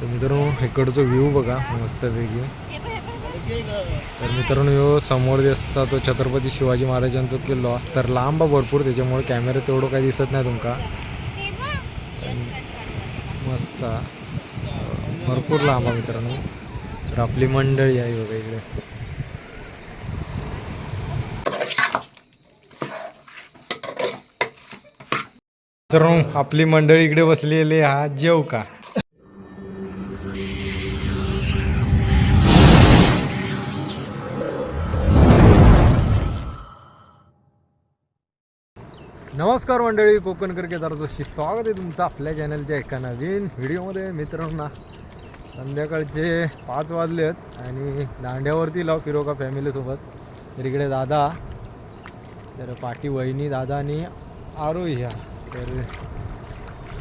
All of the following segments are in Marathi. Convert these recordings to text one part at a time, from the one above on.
तर मित्रांनो इकडचं व्ह्यू बघा मस्तपैकी तर मित्रांनो ह्यो समोर जे असता तो छत्रपती शिवाजी महाराजांचा किल्लो. तर लांब आहे भरपूर त्याच्यामुळे कॅमेरा तेवढं काही दिसत नाही तुमका. मस्त. भरपूर लांब आहे मित्रांनो. तर आपली मंडळी आहे बघा इकडे. मित्रांनो आपली मंडळी इकडे बसलेली हा जेव का? नमस्कार मंडळी कोकणकर केदारजोशी स्वागत आहे तुमचं आपल्या चॅनलच्या एका नवीन व्हिडिओमध्ये मित्रांना. संध्याकाळचे पाच वाजले आहेत आणि दांड्यावरती लाव फिरोका फॅमिलीसोबत तर इकडे दादा तर पाठी वहिनी दादा आणि आरोही ह्या तर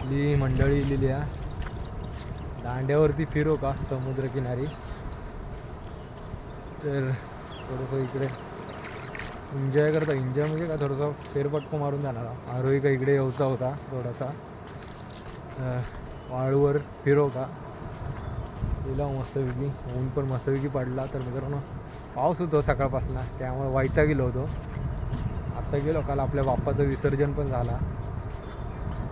ली मंडळी इलेली आहे दांड्यावरती फिरो का समुद्रकिनारी. तर थोडंसं इकडे एन्जॉय करता. एन्जॉय म्हणजे का थोडंसं फेरपटको मारून जाणार. आरोही का इकडे यायचा होता थोडासा. वाळूवर फिरो का गेला मस्तपैकी. ऊन पण मस्तपैकी पडला. तर मित्रांनो पाऊस होतो सकाळपासून. त्यामुळे वायता गेलो होतो. आत्ता गेलो. काल आपल्या बाप्पाचं विसर्जन पण झाला.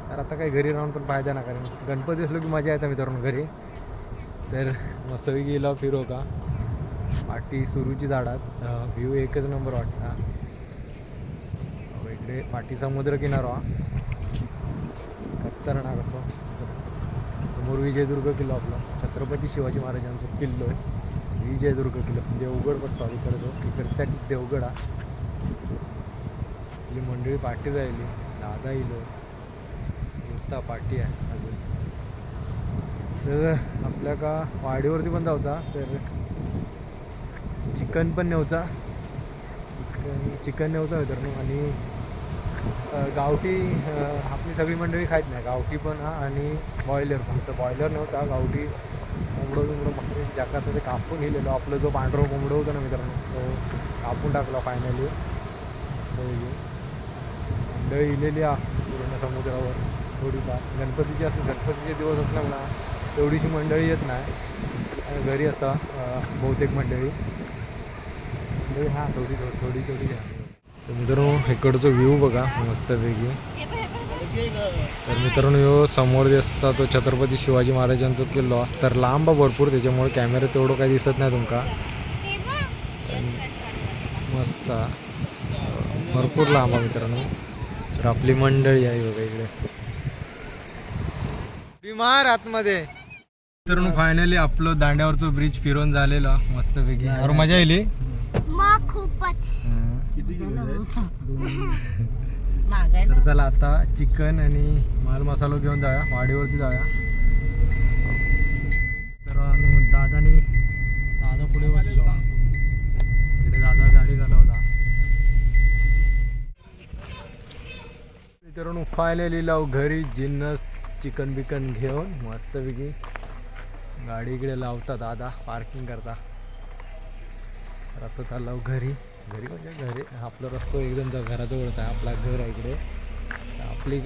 तर आता काही घरी राहून पण फायदा ना कारण गणपती असलो की मजा येते मित्रांनो घरी. तर मस्तपैकी गेला फिरो का पाठी सुरूची झाडात व्ह्यू एकच नंबर वाटता अहो, इकडे पाठी समुद्र किनारा. खतरनाक असो. समोर विजयदुर्ग किल्लो आपला. छत्रपती शिवाजी महाराजांचा किल्लो. आहे विजयदुर्ग किल्लो. देवगड पडतो इकडचं इकडच्यासाठी देवगड हा. आपली मंडळी पाठी राहिली दादा इलो. नुसता पाठी आहे अजून. तर आपल्या का वाडीवरती पण जाऊचा. तर चिकन पण नेवचा चिकन चिकन नेवचा मित्रांनो आणि गावठी आपली सगळी मंडळी खायत नाही. गावठी पण हा आणि बॉयलर फक्त बॉयलर नव्हता गावठी कोंबडं बिंबडं मस्त जकासमध्ये कापून गेलेलो आपलं जो पांढरं कोंबडं होतं ना मित्रांनो तो कापून टाकला फायनली मस्तपैकी मंडळी इलेली आ पूर्ण समुद्रावर. थोडीफार. गणपतीची असं गणपतीचे दिवस असल्यामुळं तेवढीशी मंडळी येत नाही. घरी असता बहुतेक मंडळी. मंडळी हां थोडी थोडी थोडी घ्या. तर मित्रांनो इकडचं व्ह्यू बघा मस्तपैकी. तर मित्रांनो समोर जे असता तो छत्रपती शिवाजी महाराजांचा किल्लो. तर लांब भरपूर त्याच्यामुळे कॅमेरा तेवढं काही दिसत नाही तुमका. मस्त. भरपूर लांब आहे मित्रांनो. तर आपली मंडळी आहे बघा इकडे. बिमार आतमध्ये. मित्रांनो फायनली आपलं दांड्यावरचं ब्रिज फिरून झालेलं. मस्तपैकी. मजा येईल मग खूपच. तर चला आता चिकन आणि माल मसाला घेऊन जाऊया वाडीवरती जाऊया. तर अनु दादानी दादा पुढे बसलो. इकडे दादा गाडी चालवता. मित्रांनो फायनली लाव घरी जिन्नस चिकन बिकन घेऊन मस्तपैकी गाडी इकडे लावता दादा पार्किंग करता. तर आता चाललो घरी. घरी म्हणजे घरी. आपला रस्तो एकदम जा- घराजवळच आहे. आपला घर आहे इकडे. आपली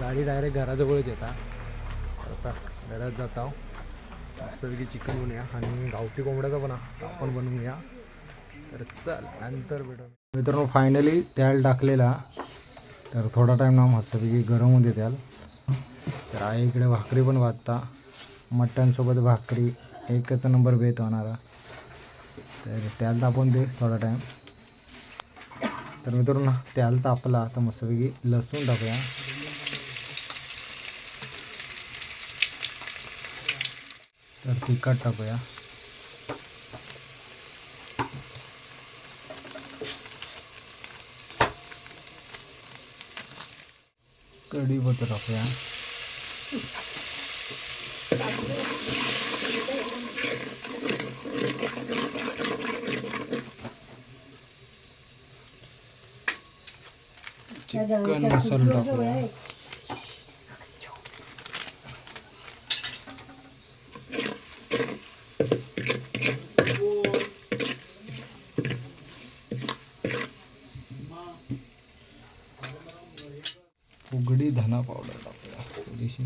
गाडी डायरेक्ट घराजवळच येतात आता. घरात जाता मस्तपैकी चिकन बनवूया आणि गावठी कोंबड्याचा पण आपण बनवूया. तर चल नंतर भेटू. मित्रांनो फायनली त्याल टाकलेला. तर थोडा टाईम ना मस्तपैकी गरम होते त्याल तर आई इकडे भाकरी पण वाजता मटणसोबत भाकरी. एकच नंबर बेत होणारा. तर त्याला तापून दे थोडा टाईम तर मित्रांनो त्याला तापला. आता मस्तपैकी लसूण टाकूया. तर तिखट टाकूया. कढीपत्ता टाकूया. चिकन मसाला टाकूया. फुगडी धना पावडर टाकूया. थोडीशी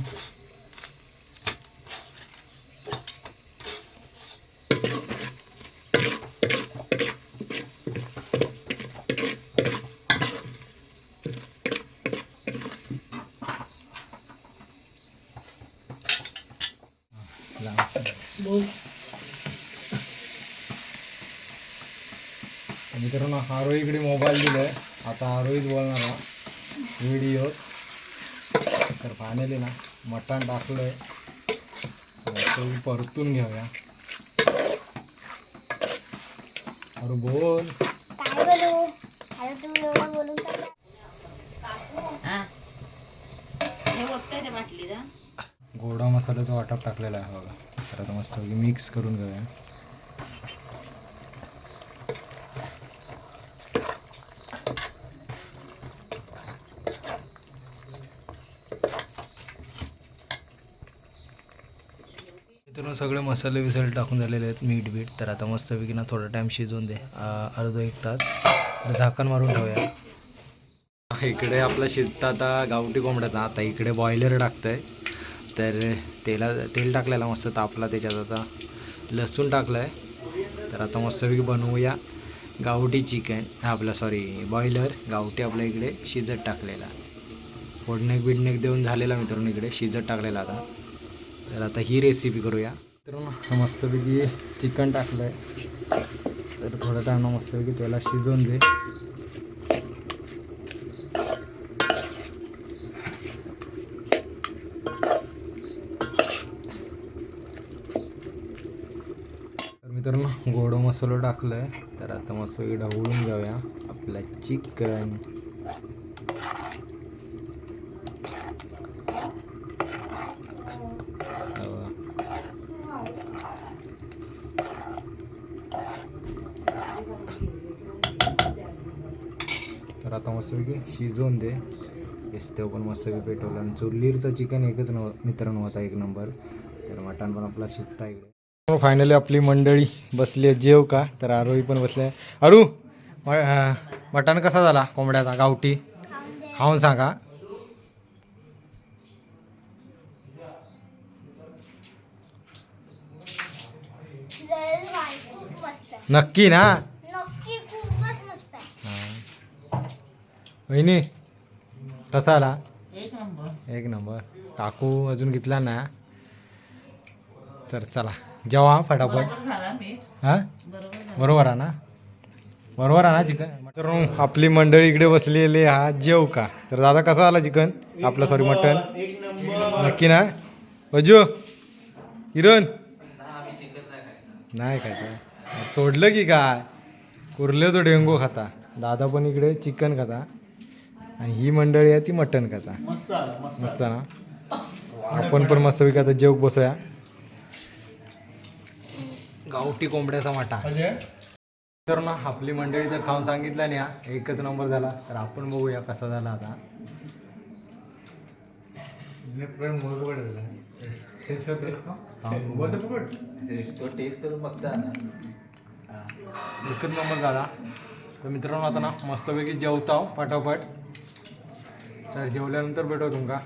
मित्रांनो आरोहीकडे मोबाईल दिलाय. आता आरोहीच बोलणार व्हिडिओ तर फायनली ना मटण टाकलंय. तो परतून घेऊया. अरे बोल. हे. गोडा मसाल्याचा वाटप टाकलेला आहे बघा. तर आता मस्त मिक्स करून घेऊया. मित्रांनो सगळे मसाले विसाले टाकून झालेले आहेत मीठ बीठ. तर आता मस्तपैकी ना थोडा टाईम शिजवून दे. अर्धा एक तास. तर झाकण मारून ठेवूया. इकडे आपला शिजता आता गावठी कोंबड्याचा. आता इकडे बॉयलर टाकतंय. तर तेला तेल टाकलेला मस्त तापला त्याच्यात आता. लसूण टाकलं आहे तर आता मस्तपैकी बनवूया गावठी चिकन. आपलं सॉरी बॉयलर गावठी आपल्या इकडे शिजत टाकलेला. फोडणेक बिडणेक देऊन झालेला मित्रांनो इकडे शिजत टाकलेला आता. तर आता ही रेसिपी करूया. मित्रांनो मस्तपैकी चिकन टाकलं आहे तर थोडं टाइम मस्तपैकी त्याला शिजवून दे तर थोडं मसालो टाकलं आहे तर आता मस्त ढवळून घेऊया. आपला चिकन तर आता मस्तपैकी शिजवून दे. तेव्हा पण मस्तपैकी पेटवलं. आणि चुरलीरचं चिकन एकच नव मित्रांनो होता एक नंबर तर मटण पण आपला शिकता इकडे. फायनली आपली मंडळी बसली आहे. जेव का? तर आरोही पण बसले अरू मटण कसा झाला कोंबड्याचा? गावठी? खाऊन सांगा. नक्की ना? नक्की खूपच मस्त आहे. वहिनी कसा आला? एक नंबर. एक नंबर. काकू अजून घेतला ना? तर चला. जेवा फटाफट. बरोबर झाला मी. हां? बरोबर आहे ना? बरोबर आहे ना चिकन? तर आपली मंडळी इकडे बसलेली हा जेव का? तर दादा कसा आला चिकन? आपलं सॉरी मटन? नक्की ना? बजू किरण? नाही काय सोडलं की काय? कुर्ले तो डेंगू खाता. दादा पण इकडे चिकन खाता. आणि ही मंडळी आहे ती मटन खाता. मस्त ना? आपण पण मस्तपैकी आता जेव बसूया. गावठी कोंबड्याचा माठा तर ना आपली मंडळी तर खाऊन सांगितलं हा. एकच नंबर झाला तर आपण बघूया कसा झाला आता. तो टेस्ट करून बघता ना. एकच नंबर झाला. तर मित्रांनो आता ना मस्तपैकी जेवताव पटापट. तर जेवल्यानंतर भेटू तुमका.